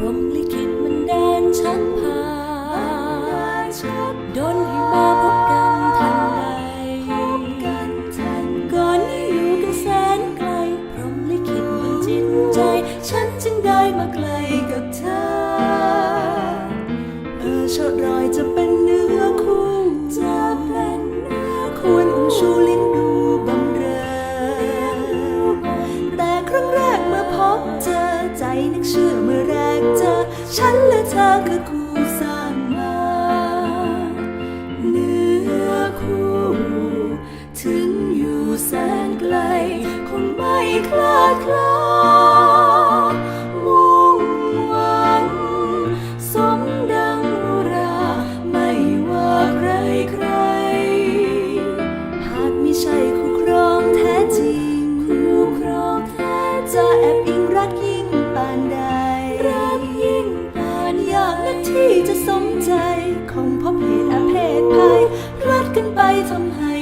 พรมลิขิตมันเดินชักพาดนให้มาพบกันทันใดก่อนนี้อยู่กันแสนไกล พรมลิขิตมันจิตใจ ฉันจึงได้มาไกลกับเธอ เออชดรอยจะเป็นเนื้อคู่จะเป็นเนื้อควรอุ้มชูลิ้นดูบำเรอแต่ครั้งแรกเมื่อพบเจอใจนึกเชื่อเมื่อแร กเจอ ฉันและเธอคือคู่สร้างมาเนื้อคู่ ถึงอยู่แสนไกล คงไม่คลาดคลามุ่งหวังสมดังอุรา ไม่ว่าใครใคร หากไม่ใช่คู่ครองแท้จริง คู่ครองแท้จะแอบอิงรักยิ่งปานใด คงพบเหตุอาเพศภัยพลัดกันไปทำให้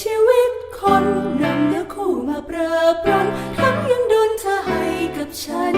ชีวิตคนนำเนื้อคู่มาประปรำทั้งยังโดนเธอให้กับฉัน